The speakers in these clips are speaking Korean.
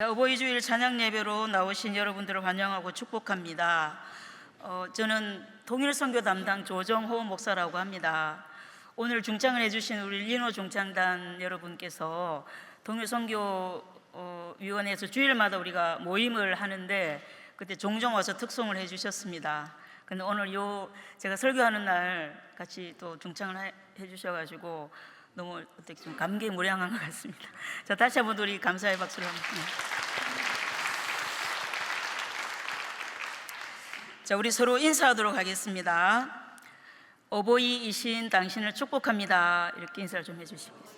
어버이 주일 찬양 예배로 나오신 여러분들을 환영하고 축복합니다. 어, 저는 동일 선교 담당 조정호 목사라고 합니다. 오늘 중창을 해주신 우리 리노 중창단 여러분께서 동일 선교 어, 위원회에서 주일마다 우리가 모임을 하는데 그때 종종 와서 특송을 해주셨습니다. 근데 오늘 요 제가 설교하는 날 같이 또 중창을 해- 해주셔가지고 너무 어떻게 좀 감개무량한 것 같습니다. 자 다시 한번 우리 감사의 박수를 한번. 자, 우리 서로 인사하도록 하겠습니다. 어버이이신 당신을 축복합니다. 이렇게 인사를 좀 해주시겠습니다.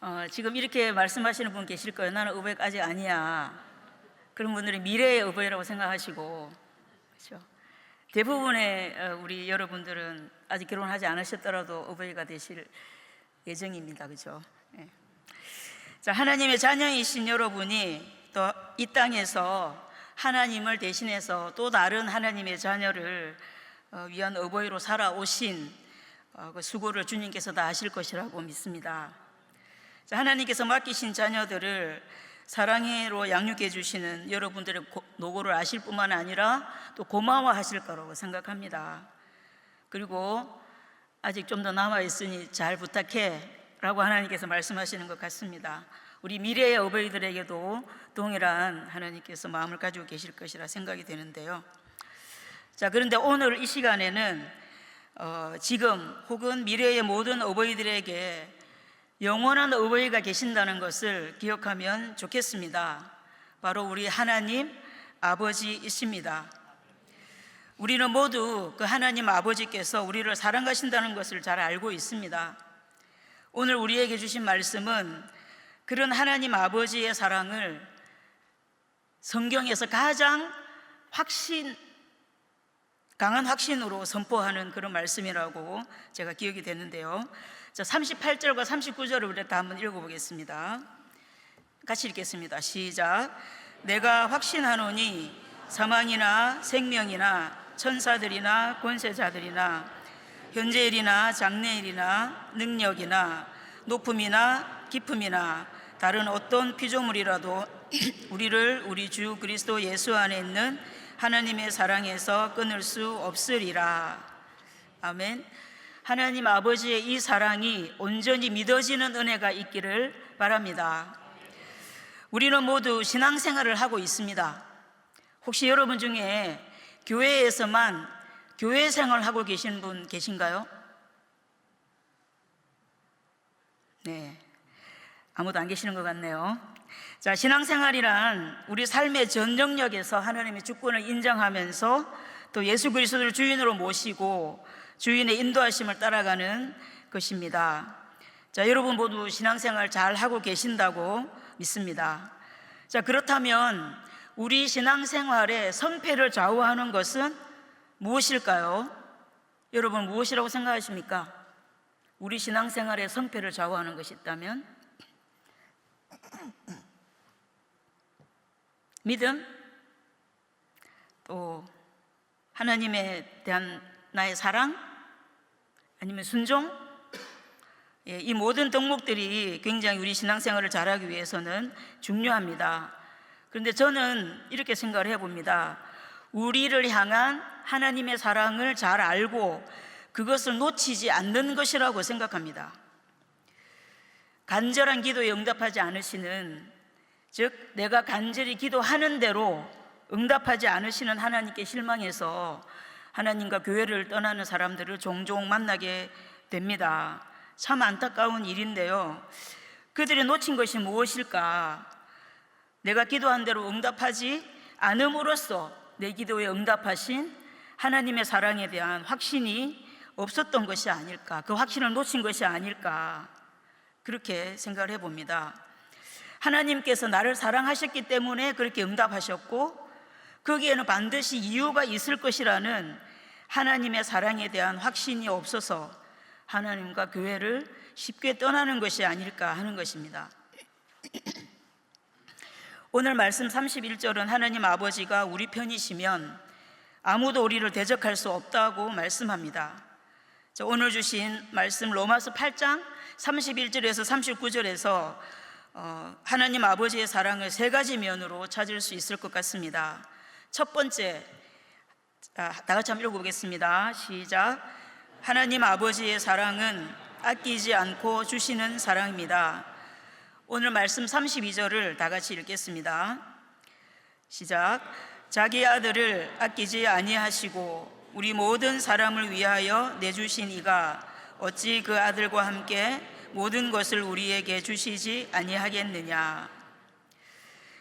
어, 지금 이렇게 말씀하시는 분 계실 거예요. 나는 어버이 아직 아니야. 그런 분들이 미래의 어버이라고 생각하시고, 그렇죠? 대부분의 어, 우리 여러분들은 아직 결혼하지 않으셨더라도 어버이가 되실 예정입니다. 그죠? 예. 자, 하나님의 자녀이신 여러분이 또 이 땅에서 하나님을 대신해서 또 다른 하나님의 자녀를 어, 위한 어버이로 살아오신 어, 그 수고를 주님께서 다 하실 것이라고 믿습니다. 자, 하나님께서 맡기신 자녀들을 사랑해로 양육해 주시는 여러분들의 고- 노고를 아실 뿐만 아니라 또 고마워하실 거라고 생각합니다. 그리고 아직 좀 더 남아 있으니 잘 부탁해라고 하나님께서 말씀하시는 것 같습니다. 우리 미래의 어버이들에게도 동일한 하나님께서 마음을 가지고 계실 것이라 생각이 되는데요. 자, 그런데 오늘 이 시간에는 어, 지금 혹은 미래의 모든 어버이들에게 영원한 어버이가 계신다는 것을 기억하면 좋겠습니다. 바로 우리 하나님 아버지이십니다. 우리는 모두 그 하나님 아버지께서 우리를 사랑하신다는 것을 잘 알고 있습니다. 오늘 우리에게 주신 말씀은 그런 하나님 아버지의 사랑을 성경에서 가장 확신, 강한 확신으로 선포하는 그런 말씀이라고 제가 기억이 되는데요. 자, 38절과 39절을 우리 다 한번 읽어보겠습니다. 같이 읽겠습니다. 시작. 내가 확신하노니 사망이나 생명이나 천사들이나 권세자들이나 현재일이나 장래일이나 능력이나 높음이나 깊음이나 다른 어떤 피조물이라도 우리를 우리 주 그리스도 예수 안에 있는 하나님의 사랑에서 끊을 수 없으리라. 아멘. 하나님 아버지의 이 사랑이 온전히 믿어지는 은혜가 있기를 바랍니다. 우리는 모두 신앙생활을 하고 있습니다. 혹시 여러분 중에 교회에서만 교회 생활을 하고 계신 분 계신가요? 네. 아무도 안 계시는 것 같네요. 자, 신앙생활이란 우리 삶의 전 영역에서 하나님의 주권을 인정하면서 또 예수 그리스도를 주인으로 모시고 주인의 인도하심을 따라가는 것입니다. 자, 여러분 모두 신앙생활 잘 하고 계신다고 믿습니다. 자, 그렇다면 우리 신앙생활의 성패를 좌우하는 것은 무엇일까요? 여러분 무엇이라고 생각하십니까? 우리 신앙생활의 성패를 좌우하는 것이 있다면 믿음 또 하나님에 대한 나의 사랑 아니면 순종 예, 이 모든 덕목들이 굉장히 우리 신앙생활을 잘하기 위해서는 중요합니다. 그런데 저는 이렇게 생각을 해봅니다. 우리를 향한 하나님의 사랑을 잘 알고 그것을 놓치지 않는 것이라고 생각합니다. 간절한 기도에 응답하지 않으시는 즉 내가 간절히 기도하는 대로 응답하지 않으시는 하나님께 실망해서 하나님과 교회를 떠나는 사람들을 종종 만나게 됩니다. 참 안타까운 일인데요. 그들이 놓친 것이 무엇일까? 내가 기도한 대로 응답하지 않음으로써 내 기도에 응답하신 하나님의 사랑에 대한 확신이 없었던 것이 아닐까? 그 확신을 놓친 것이 아닐까? 그렇게 생각을 해봅니다. 하나님께서 나를 사랑하셨기 때문에 그렇게 응답하셨고, 거기에는 반드시 이유가 있을 것이라는 하나님의 사랑에 대한 확신이 없어서 하나님과 교회를 쉽게 떠나는 것이 아닐까 하는 것입니다. 오늘 말씀 31절은 하나님 아버지가 우리 편이시면 아무도 우리를 대적할 수 없다고 말씀합니다. 자, 오늘 주신 말씀 로마서 8장 31절에서 39절에서 어, 하나님 아버지의 사랑을 세 가지 면으로 찾을 수 있을 것 같습니다. 첫 번째, 자, 다 같이 한번 읽어보겠습니다. 시작. 하나님 아버지의 사랑은 아끼지 않고 주시는 사랑입니다. 오늘 말씀 32절을 다 같이 읽겠습니다. 시작. 자기 아들을 아끼지 아니하시고 우리 모든 사람을 위하여 내주신 이가 어찌 그 아들과 함께 모든 것을 우리에게 주시지 아니하겠느냐.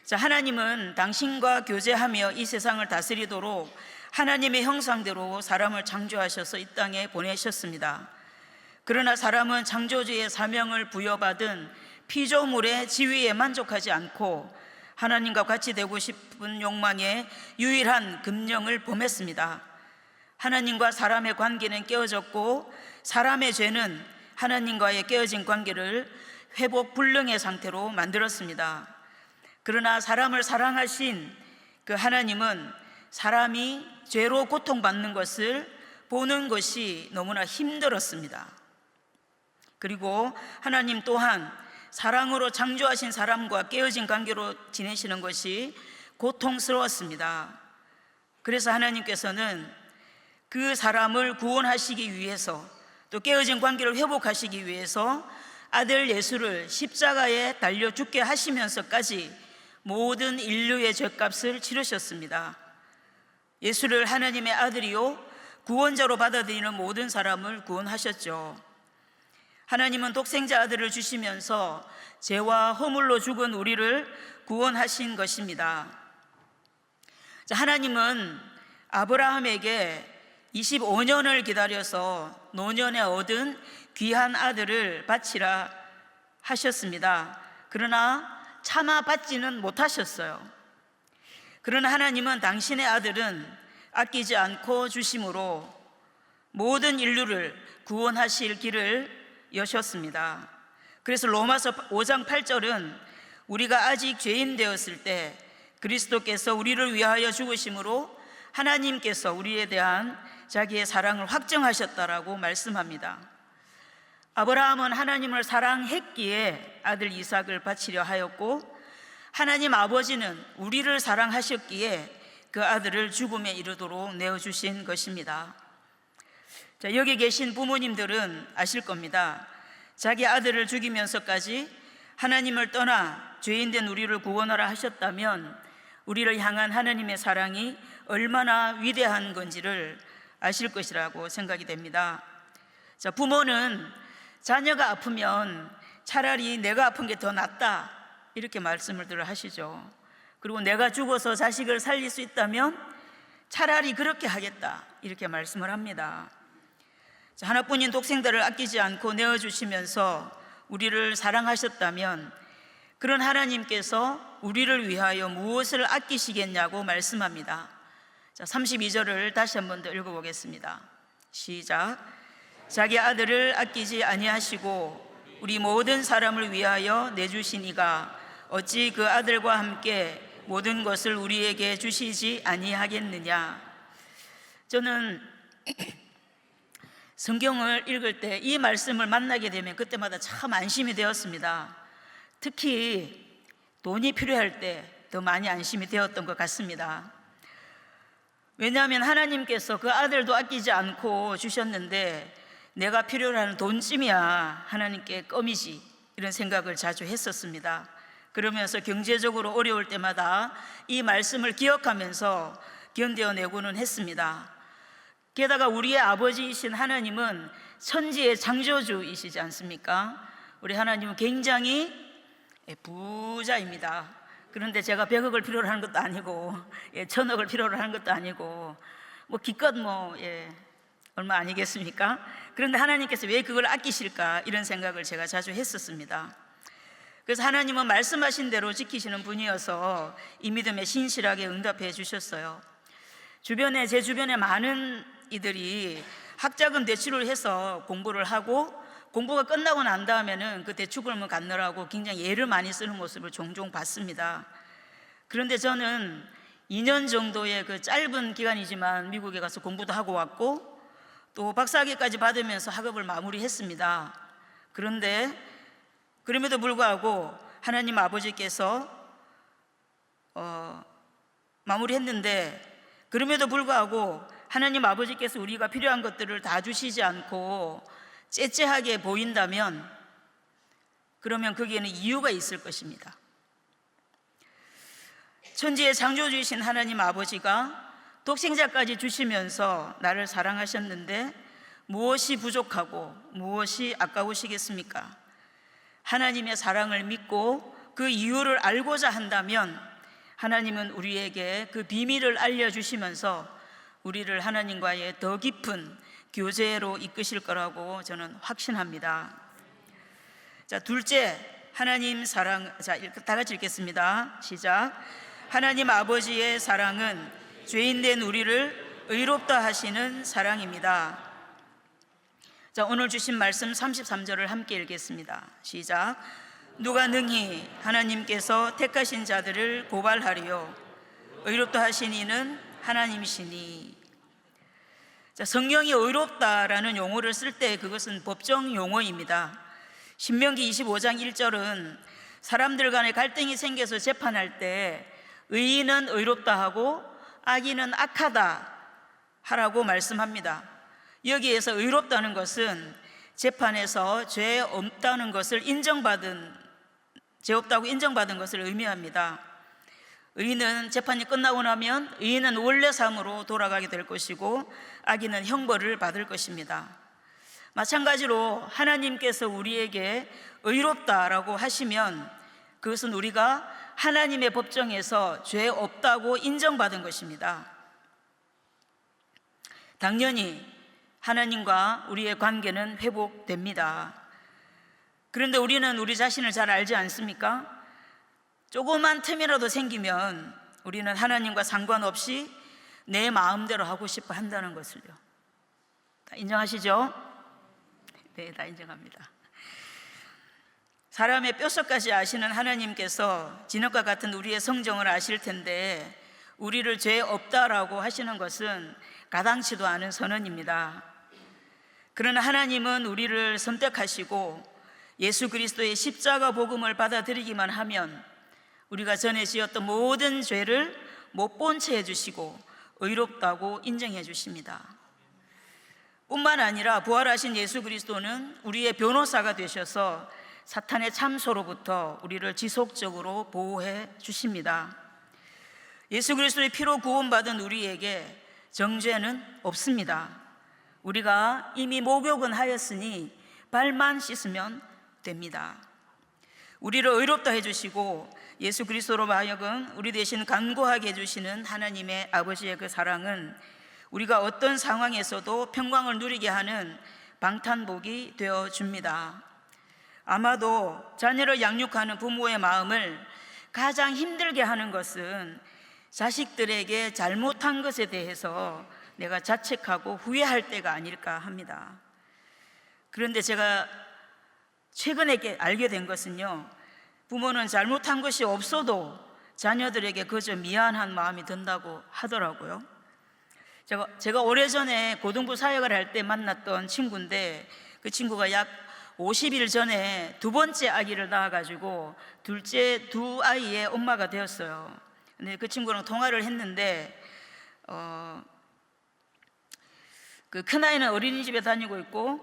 자, 하나님은 당신과 교제하며 이 세상을 다스리도록 하나님의 형상대로 사람을 창조하셔서 이 땅에 보내셨습니다. 그러나 사람은 창조주의 사명을 부여받은 피조물의 지위에 만족하지 않고 하나님과 같이 되고 싶은 욕망에 유일한 금령을 범했습니다. 하나님과 사람의 관계는 깨어졌고 사람의 죄는 하나님과의 깨어진 관계를 회복 불능의 상태로 만들었습니다. 그러나 사람을 사랑하신 그 하나님은 사람이 죄로 고통받는 것을 보는 것이 너무나 힘들었습니다. 그리고 하나님 또한 사랑으로 창조하신 사람과 깨어진 관계로 지내시는 것이 고통스러웠습니다. 그래서 하나님께서는 그 사람을 구원하시기 위해서 또 깨어진 관계를 회복하시기 위해서 아들 예수를 십자가에 달려 죽게 하시면서까지 모든 인류의 죄값을 치르셨습니다. 예수를 하나님의 아들이요 구원자로 받아들이는 모든 사람을 구원하셨죠. 하나님은 독생자 아들을 주시면서 죄와 허물로 죽은 우리를 구원하신 것입니다. 자, 하나님은 아브라함에게 25년을 기다려서 노년에 얻은 귀한 아들을 바치라 하셨습니다. 그러나 차마 받지는 못하셨어요. 그러나 하나님은 당신의 아들은 아끼지 않고 주심으로 모든 인류를 구원하실 길을 여셨습니다. 그래서 로마서 5장 8절은 우리가 아직 죄인 되었을 때 그리스도께서 우리를 위하여 죽으심으로 하나님께서 우리에 대한 자기의 사랑을 확정하셨다라고 말씀합니다. 아브라함은 하나님을 사랑했기에 아들 이삭을 바치려 하였고 하나님 아버지는 우리를 사랑하셨기에 그 아들을 죽음에 이르도록 내어 주신 것입니다. 자, 여기 계신 부모님들은 아실 겁니다. 자기 아들을 죽이면서까지 하나님을 떠나 죄인된 우리를 구원하라 하셨다면 우리를 향한 하나님의 사랑이 얼마나 위대한 건지를 아실 것이라고 생각이 됩니다. 자, 부모는 자녀가 아프면 차라리 내가 아픈 게 더 낫다 이렇게 말씀을 들 하시죠. 그리고 내가 죽어서 자식을 살릴 수 있다면 차라리 그렇게 하겠다 이렇게 말씀을 합니다. 자, 하나뿐인 독생들을 아끼지 않고 내어주시면서 우리를 사랑하셨다면 그런 하나님께서 우리를 위하여 무엇을 아끼시겠냐고 말씀합니다. 자, 32절을 다시 한 번 더 읽어보겠습니다. 시작. 자기 아들을 아끼지 아니하시고 우리 모든 사람을 위하여 내주신 이가 어찌 그 아들과 함께 모든 것을 우리에게 주시지 아니하겠느냐. 저는 성경을 읽을 때 이 말씀을 만나게 되면 그때마다 참 안심이 되었습니다. 특히 돈이 필요할 때 더 많이 안심이 되었던 것 같습니다. 왜냐하면 하나님께서 그 아들도 아끼지 않고 주셨는데 내가 필요로 하는 돈쯤이야 하나님께 껌이지 이런 생각을 자주 했었습니다. 그러면서 경제적으로 어려울 때마다 이 말씀을 기억하면서 견뎌내고는 했습니다. 게다가 우리의 아버지이신 하나님은 천지의 창조주이시지 않습니까? 우리 하나님은 굉장히 부자입니다. 그런데 제가 100억을 필요로 하는 것도 아니고, 예, 천억을 필요로 하는 것도 아니고, 뭐 기껏 뭐, 예, 얼마 아니겠습니까? 그런데 하나님께서 왜 그걸 아끼실까? 이런 생각을 제가 자주 했었습니다. 그래서 하나님은 말씀하신 대로 지키시는 분이어서 이 믿음에 신실하게 응답해 주셨어요. 주변에, 제 주변에 많은 이들이 학자금 대출을 해서 공부를 하고 공부가 끝나고 난 다음에는 그 대출금을 갚느라고 굉장히 애를 많이 쓰는 모습을 종종 봤습니다. 그런데 저는 2년 정도의 그 짧은 기간이지만 미국에 가서 공부도 하고 왔고 또 박사학위까지 받으면서 학업을 마무리했습니다. 그런데 그럼에도 불구하고 하나님 아버지께서 어, 마무리했는데 그럼에도 불구하고 하나님 아버지께서 우리가 필요한 것들을 다 주시지 않고 째째하게 보인다면 그러면 거기에는 이유가 있을 것입니다. 천지의 창조주이신 하나님 아버지가 독생자까지 주시면서 나를 사랑하셨는데 무엇이 부족하고 무엇이 아까우시겠습니까? 하나님의 사랑을 믿고 그 이유를 알고자 한다면 하나님은 우리에게 그 비밀을 알려주시면서 우리를 하나님과의 더 깊은 교제로 이끄실 거라고 저는 확신합니다. 자, 둘째, 하나님 사랑. 자, 다 같이 읽겠습니다. 시작. 하나님 아버지의 사랑은 죄인된 우리를 의롭다 하시는 사랑입니다. 자, 오늘 주신 말씀 33절을 함께 읽겠습니다. 시작. 누가 능히 하나님께서 택하신 자들을 고발하리요. 의롭다 하신 이는 하나님이시니. 자, 성경이 의롭다라는 용어를 쓸 때 그것은 법정 용어입니다. 신명기 25장 1절은 사람들 간에 갈등이 생겨서 재판할 때 의인은 의롭다 하고 악인은 악하다 하라고 말씀합니다. 여기에서 의롭다는 것은 재판에서 죄 없다는 것을 인정받은 죄 없다고 인정받은 것을 의미합니다. 의인은 재판이 끝나고 나면 의인은 원래 삶으로 돌아가게 될 것이고 악인은 형벌을 받을 것입니다. 마찬가지로 하나님께서 우리에게 의롭다라고 하시면 그것은 우리가 하나님의 법정에서 죄 없다고 인정받은 것입니다. 당연히 하나님과 우리의 관계는 회복됩니다. 그런데 우리는 우리 자신을 잘 알지 않습니까? 조그만 틈이라도 생기면 우리는 하나님과 상관없이 내 마음대로 하고 싶어 한다는 것을요. 다 인정하시죠? 네, 다 인정합니다. 사람의 뼛속까지 아시는 하나님께서 진흙과 같은 우리의 성정을 아실 텐데 우리를 죄 없다라고 하시는 것은 가당치도 않은 선언입니다. 그러나 하나님은 우리를 선택하시고 예수 그리스도의 십자가 복음을 받아들이기만 하면 우리가 전에 지었던 모든 죄를 못 본 채 해주시고 의롭다고 인정해 주십니다. 뿐만 아니라 부활하신 예수 그리스도는 우리의 변호사가 되셔서 사탄의 참소로부터 우리를 지속적으로 보호해 주십니다. 예수 그리스도의 피로 구원받은 우리에게 정죄는 없습니다. 우리가 이미 목욕은 하였으니 발만 씻으면 됩니다. 우리를 의롭다 해주시고 예수 그리스도로 하여금 우리 대신 간구하게 해주시는 하나님의 아버지의 그 사랑은 우리가 어떤 상황에서도 평강을 누리게 하는 방탄복이 되어 줍니다. 아마도 자녀를 양육하는 부모의 마음을 가장 힘들게 하는 것은 자식들에게 잘못한 것에 대해서 내가 자책하고 후회할 때가 아닐까 합니다. 그런데 제가 최근에 알게 된 것은요, 부모는 잘못한 것이 없어도 자녀들에게 그저 미안한 마음이 든다고 하더라고요. 제가, 제가 오래전에 고등부 사역을 할 때 만났던 친구인데 그 친구가 약 50일 전에 두 번째 아기를 낳아가지고 둘째 두 아이의 엄마가 되었어요. 근데 그 친구랑 통화를 했는데, 어, 그 큰아이는 어린이집에 다니고 있고,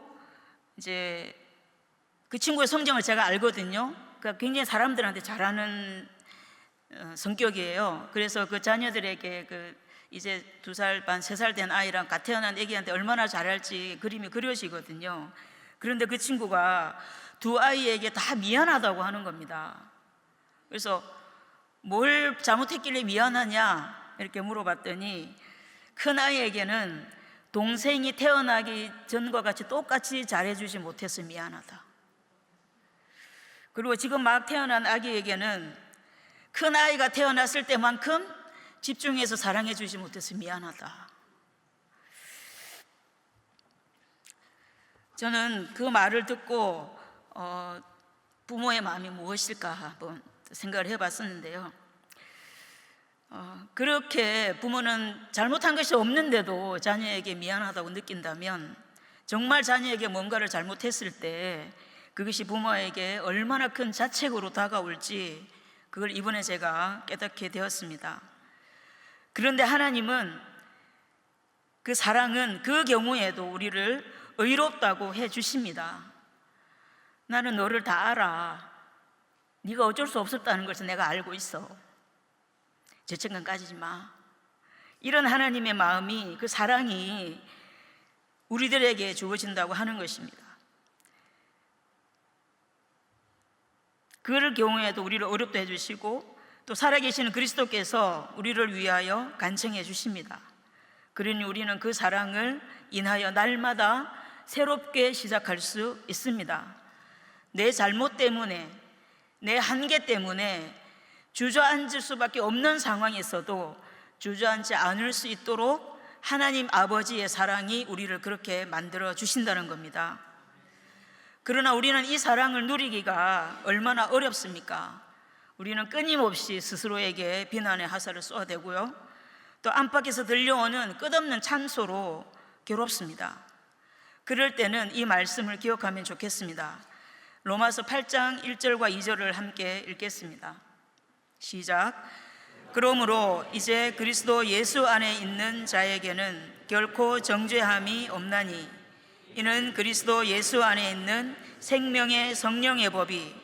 이제 그 친구의 성정을 제가 알거든요. 그러니까 굉장히 사람들한테 잘하는 어, 성격이에요. 그래서 그 자녀들에게 그 이제 두 살 반, 세 살 된 아이랑 갓 태어난 아기한테 얼마나 잘할지 그림이 그려지거든요. 그런데 그 친구가 두 아이에게 다 미안하다고 하는 겁니다. 그래서 뭘 잘못했길래 미안하냐 이렇게 물어봤더니 큰 아이에게는 동생이 태어나기 전과 같이 똑같이 잘해주지 못해서 미안하다. 그리고 지금 막 태어난 아기에게는 큰 아이가 태어났을 때만큼 집중해서 사랑해주지 못해서 미안하다. 저는 그 말을 듣고 어, 부모의 마음이 무엇일까 한번 생각을 해봤었는데요. 어, 그렇게 부모는 잘못한 것이 없는데도 자녀에게 미안하다고 느낀다면 정말 자녀에게 뭔가를 잘못했을 때 그것이 부모에게 얼마나 큰 자책으로 다가올지 그걸 이번에 제가 깨닫게 되었습니다. 그런데 하나님은 그 사랑은 그 경우에도 우리를 의롭다고 해 주십니다. 나는 너를 다 알아. 네가 어쩔 수 없었다는 것을 내가 알고 있어. 죄책감 가지지 마. 이런 하나님의 마음이 그 사랑이 우리들에게 주어진다고 하는 것입니다. 그럴 경우에도 우리를 어렵게 해주시고 또 살아계시는 그리스도께서 우리를 위하여 간청해 주십니다. 그러니 우리는 그 사랑을 인하여 날마다 새롭게 시작할 수 있습니다. 내 잘못 때문에, 내 한계 때문에 주저앉을 수밖에 없는 상황에서도 주저앉지 않을 수 있도록 하나님 아버지의 사랑이 우리를 그렇게 만들어 주신다는 겁니다. 그러나 우리는 이 사랑을 누리기가 얼마나 어렵습니까? 우리는 끊임없이 스스로에게 비난의 화살을 쏘아대고요. 또 안팎에서 들려오는 끝없는 참소로 괴롭습니다. 그럴 때는 이 말씀을 기억하면 좋겠습니다. 로마서 8장 1절과 2절을 함께 읽겠습니다. 시작. 그러므로 이제 그리스도 예수 안에 있는 자에게는 결코 정죄함이 없나니 이는 그리스도 예수 안에 있는 생명의 성령의 법이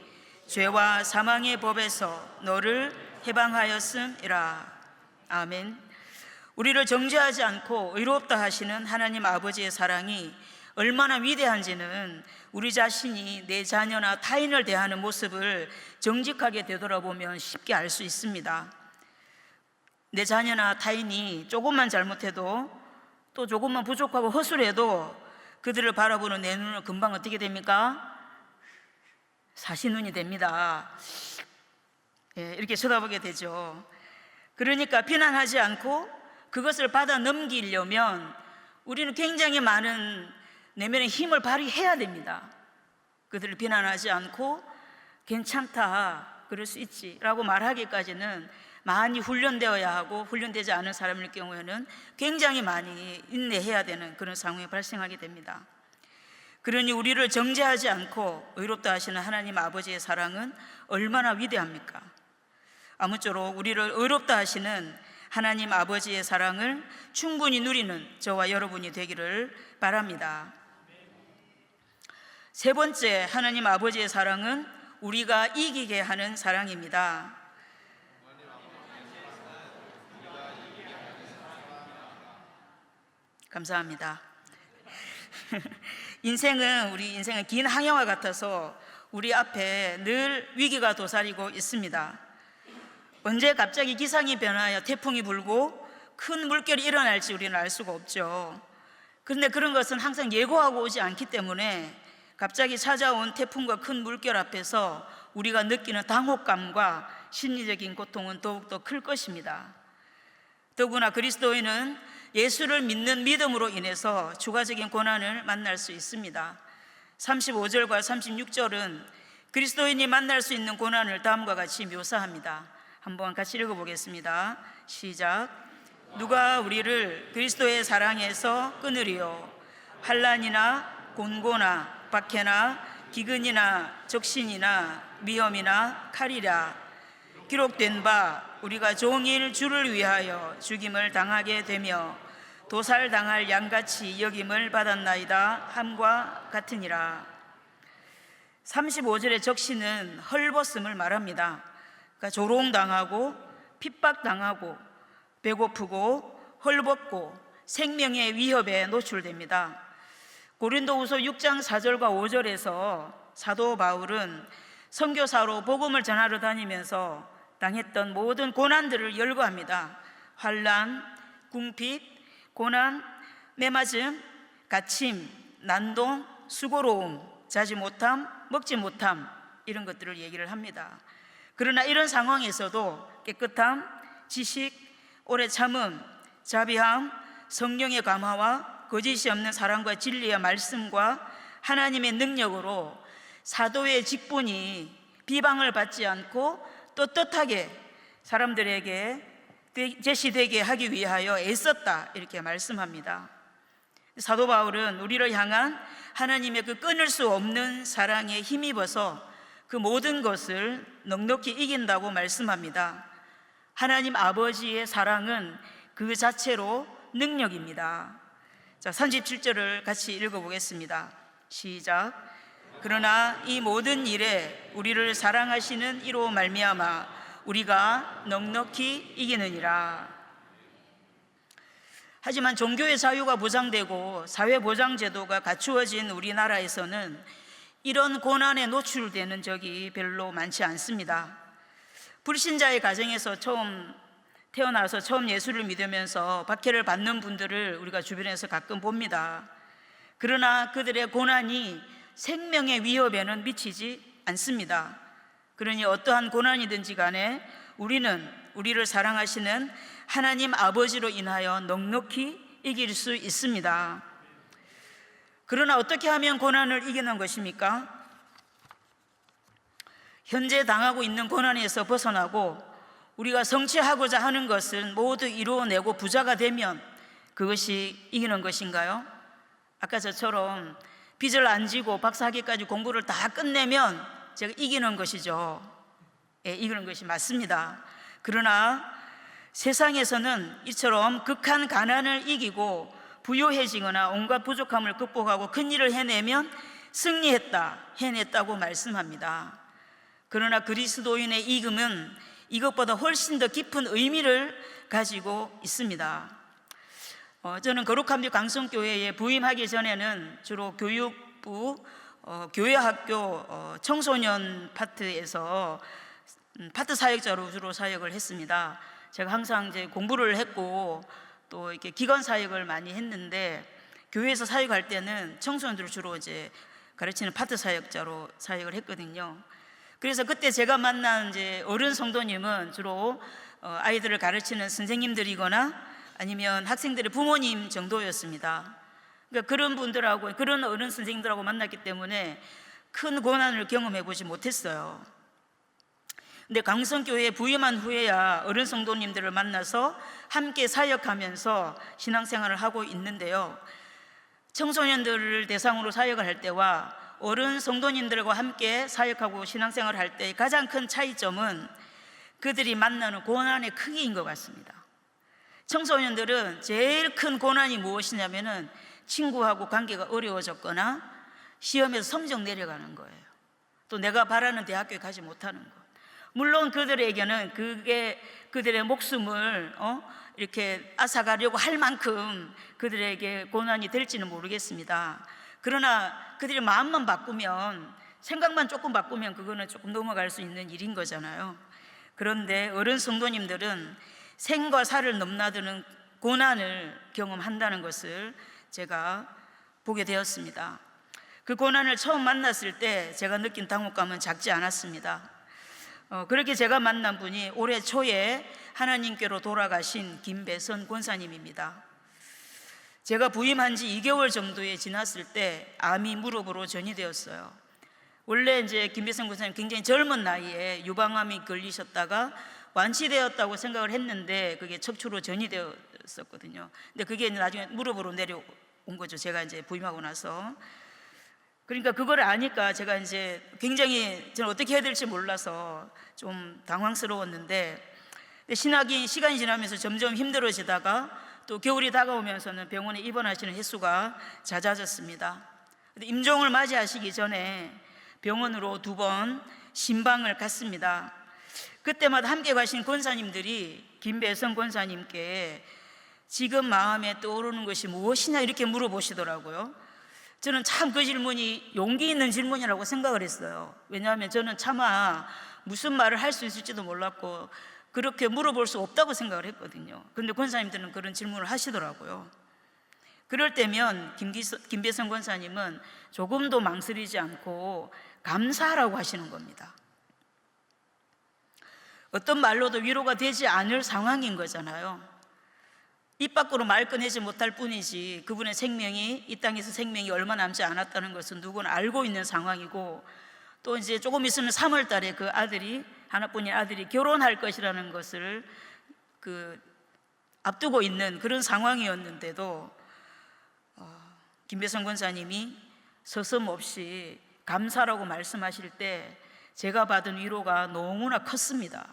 죄와 사망의 법에서 너를 해방하였음이라. 아멘. 우리를 정죄하지 않고 의롭다 하시는 하나님 아버지의 사랑이 얼마나 위대한지는 우리 자신이 내 자녀나 타인을 대하는 모습을 정직하게 되돌아보면 쉽게 알 수 있습니다. 내 자녀나 타인이 조금만 잘못해도 또 조금만 부족하고 허술해도 그들을 바라보는 내 눈은 금방 어떻게 됩니까? 사시눈이 됩니다. 예, 이렇게 쳐다보게 되죠. 그러니까 비난하지 않고 그것을 받아 넘기려면 우리는 굉장히 많은 내면의 힘을 발휘해야 됩니다. 그들을 비난하지 않고 괜찮다, 그럴 수 있지 라고 말하기까지는 많이 훈련되어야 하고 훈련되지 않은 사람일 경우에는 굉장히 많이 인내해야 되는 그런 상황이 발생하게 됩니다. 그러니 우리를 정죄하지 않고 의롭다 하시는 하나님 아버지의 사랑은 얼마나 위대합니까? 아무쪼록 우리를 의롭다 하시는 하나님 아버지의 사랑을 충분히 누리는 저와 여러분이 되기를 바랍니다. 세 번째 하나님 아버지의 사랑은 우리가 이기게 하는 사랑입니다. 감사합니다. 인생은 우리 인생은 긴 항해와 같아서 우리 앞에 늘 위기가 도사리고 있습니다. 언제 갑자기 기상이 변하여 태풍이 불고 큰 물결이 일어날지 우리는 알 수가 없죠. 그런데 그런 것은 항상 예고하고 오지 않기 때문에 갑자기 찾아온 태풍과 큰 물결 앞에서 우리가 느끼는 당혹감과 심리적인 고통은 더욱더 클 것입니다. 더구나 그리스도인은 예수를 믿는 믿음으로 인해서 추가적인 고난을 만날 수 있습니다. 35절과 36절은 그리스도인이 만날 수 있는 고난을 다음과 같이 묘사합니다. 한번 같이 읽어보겠습니다. 시작. 누가 우리를 그리스도의 사랑에서 끊으리요? 환란이나 곤고나 박해나 기근이나 적신이나 위험이나 칼이라 기록된 바 우리가 종일 주를 위하여 죽임을 당하게 되며 도살당할 양같이 여김을 받았나이다 함과 같으니라. 35절의 적시는 헐벗음을 말합니다. 그러니까 조롱당하고 핍박당하고 배고프고 헐벗고 생명의 위협에 노출됩니다 고린도후서 6장 4절과 5절에서 사도 바울은 선교사로 복음을 전하러 다니면서 당했던 모든 고난들을 열거합니다. 환란, 궁핍, 고난, 매맞음, 갇힘, 난동, 수고로움, 자지 못함, 먹지 못함 이런 것들을 얘기를 합니다. 그러나 이런 상황에서도 깨끗함, 지식, 오래 참음, 자비함, 성령의 감화와 거짓이 없는 사랑과 진리의 말씀과 하나님의 능력으로 사도의 직분이 비방을 받지 않고 떳떳하게 사람들에게 되- 제시되게 하기 위하여 애썼다 이렇게 말씀합니다. 사도 바울은 우리를 향한 하나님의 그 끊을 수 없는 사랑에 힘입어서 그 모든 것을 넉넉히 이긴다고 말씀합니다. 하나님 아버지의 사랑은 그 자체로 능력입니다. 자, 37절을 같이 읽어보겠습니다. 시작. 그러나 이 모든 일에 우리를 사랑하시는 이로 말미암아 우리가 넉넉히 이기느니라. 하지만 종교의 자유가 보장되고 사회 보장 제도가 갖추어진 우리나라에서는 이런 고난에 노출되는 적이 별로 많지 않습니다. 불신자의 가정에서 처음 태어나서 처음 예수를 믿으면서 박해를 받는 분들을 우리가 주변에서 가끔 봅니다. 그러나 그들의 고난이 생명의 위협에는 미치지 않습니다. 그러니 어떠한 고난이든지 간에 우리는 우리를 사랑하시는 하나님 아버지로 인하여 넉넉히 이길 수 있습니다. 그러나 어떻게 하면 고난을 이기는 것입니까? 현재 당하고 있는 고난에서 벗어나고 우리가 성취하고자 하는 것은 모두 이루어내고 부자가 되면 그것이 이기는 것인가요? 아까 저처럼 빚을 안 지고 박사학위까지 공부를 다 끝내면 제가 이기는 것이죠. 예, 이기는 것이 맞습니다. 그러나 세상에서는 이처럼 극한 가난을 이기고 부유해지거나 온갖 부족함을 극복하고 큰 일을 해내면 승리했다, 해냈다고 말씀합니다. 그러나 그리스도인의 이금은 이것보다 훨씬 더 깊은 의미를 가지고 있습니다. 어, 저는 거룩함교 강성교회에 부임하기 전에는 주로 교육부 어, 교회학교 어, 청소년 파트에서 음, 파트 사역자로 주로 사역을 했습니다. 제가 항상 이제 공부를 했고 또 이렇게 기관 사역을 많이 했는데 교회에서 사역할 때는 청소년들을 주로 이제 가르치는 파트 사역자로 사역을 했거든요. 그래서 그때 제가 만난 이제 어른 성도님은 주로 어, 아이들을 가르치는 선생님들이거나 아니면 학생들의 부모님 정도였습니다. 그러니까 그런 분들하고 그런 어른 선생님들하고 만났기 때문에 큰 고난을 경험해 보지 못했어요. 근데 강성교회에 부임한 후에야 어른 성도님들을 만나서 함께 사역하면서 신앙생활을 하고 있는데요. 청소년들을 대상으로 사역을 할 때와 어른 성도님들과 함께 사역하고 신앙생활을 할때 가장 큰 차이점은 그들이 만나는 고난의 크기인 것 같습니다. 청소년들은 제일 큰 고난이 무엇이냐면은 친구하고 관계가 어려워졌거나 시험에서 성적 내려가는 거예요. 또 내가 바라는 대학교에 가지 못하는 것. 물론 그들에게는 그게 그들의 목숨을 어? 이렇게 앗아가려고 할 만큼 그들에게 고난이 될지는 모르겠습니다. 그러나 그들의 마음만 바꾸면 생각만 조금 바꾸면 그거는 조금 넘어갈 수 있는 일인 거잖아요. 그런데 어른 성도님들은 생과 사를 넘나드는 고난을 경험한다는 것을 제가 보게 되었습니다. 그 고난을 처음 만났을 때 제가 느낀 당혹감은 작지 않았습니다. 어, 그렇게 제가 만난 분이 올해 초에 하나님께로 돌아가신 김배선 권사님입니다. 제가 부임한 지 2개월 정도에 지났을 때 암이 무릎으로 전이되었어요. 원래 이제 김배선 권사님 굉장히 젊은 나이에 유방암이 걸리셨다가 완치되었다고 생각을 했는데 그게 척추로 전이되었었거든요. 근데 그게 나중에 무릎으로 내려온 거죠. 제가 이제 부임하고 나서. 그러니까 그걸 아니까 제가 이제 굉장히 저는 어떻게 해야 될지 몰라서 좀 당황스러웠는데 신학이 시간이 지나면서 점점 힘들어지다가 또 겨울이 다가오면서는 병원에 입원하시는 횟수가 잦아졌습니다. 임종을 맞이하시기 전에 병원으로 두 번 신방을 갔습니다. 그때마다 함께 가신 권사님들이 김배성 권사님께 지금 마음에 떠오르는 것이 무엇이냐 이렇게 물어보시더라고요. 저는 참 그 질문이 용기 있는 질문이라고 생각을 했어요. 왜냐하면 저는 차마 무슨 말을 할 수 있을지도 몰랐고 그렇게 물어볼 수 없다고 생각을 했거든요. 근데 권사님들은 그런 질문을 하시더라고요. 그럴 때면 김배성 권사님은 조금도 망설이지 않고 감사하라고 하시는 겁니다. 어떤 말로도 위로가 되지 않을 상황인 거잖아요. 입 밖으로 말 꺼내지 못할 뿐이지 그분의 생명이 이 땅에서 생명이 얼마 남지 않았다는 것은 누구나 알고 있는 상황이고 또 이제 조금 있으면 3월 달에 그 아들이 하나뿐인 아들이 결혼할 것이라는 것을 그 앞두고 있는 그런 상황이었는데도 어, 김배성 권사님이 서슴없이 감사라고 말씀하실 때 제가 받은 위로가 너무나 컸습니다.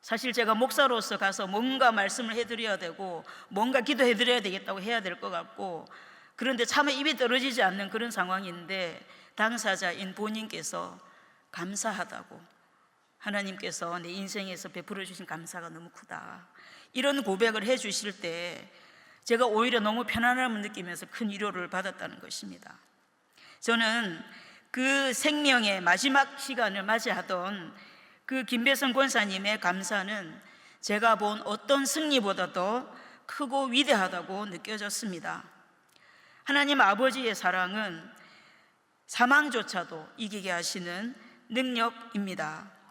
사실 제가 목사로서 가서 뭔가 말씀을 해드려야 되고 뭔가 기도해드려야 되겠다고 해야 될 것 같고 그런데 차마 입이 떨어지지 않는 그런 상황인데 당사자인 본인께서 감사하다고 하나님께서 내 인생에서 베풀어 주신 감사가 너무 크다. 이런 고백을 해 주실 때 제가 오히려 너무 편안함을 느끼면서 큰 위로를 받았다는 것입니다. 저는 그 생명의 마지막 시간을 맞이하던 그 김배성 권사님의 감사는 제가 본 어떤 승리보다도 크고 위대하다고 느껴졌습니다. 하나님 아버지의 사랑은 사망조차도 이기게 하시는 능력입니다.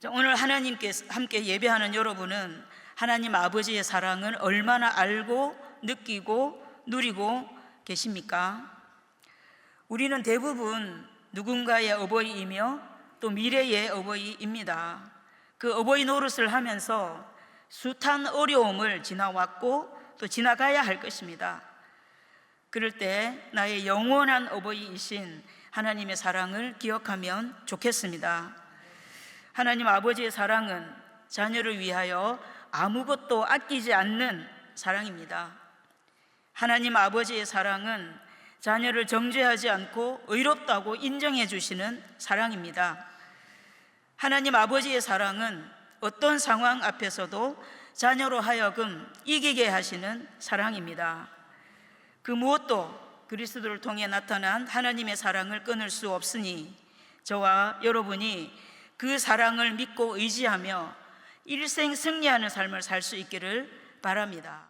자, 오늘 하나님께 함께 예배하는 여러분은 하나님 아버지의 사랑을 얼마나 알고 느끼고 누리고 계십니까? 우리는 대부분 누군가의 어버이이며 또 미래의 어버이입니다. 그 어버이 노릇을 하면서 숱한 어려움을 지나왔고 또 지나가야 할 것입니다. 그럴 때 나의 영원한 어버이이신 하나님의 사랑을 기억하면 좋겠습니다. 하나님 아버지의 사랑은 자녀를 위하여 아무것도 아끼지 않는 사랑입니다. 하나님 아버지의 사랑은 자녀를 정죄하지 않고 의롭다고 인정해 주시는 사랑입니다. 하나님 아버지의 사랑은 어떤 상황 앞에서도 자녀로 하여금 이기게 하시는 사랑입니다. 그 무엇도 그리스도를 통해 나타난 하나님의 사랑을 끊을 수 없으니 저와 여러분이 그 사랑을 믿고 의지하며 일생 승리하는 삶을 살 수 있기를 바랍니다.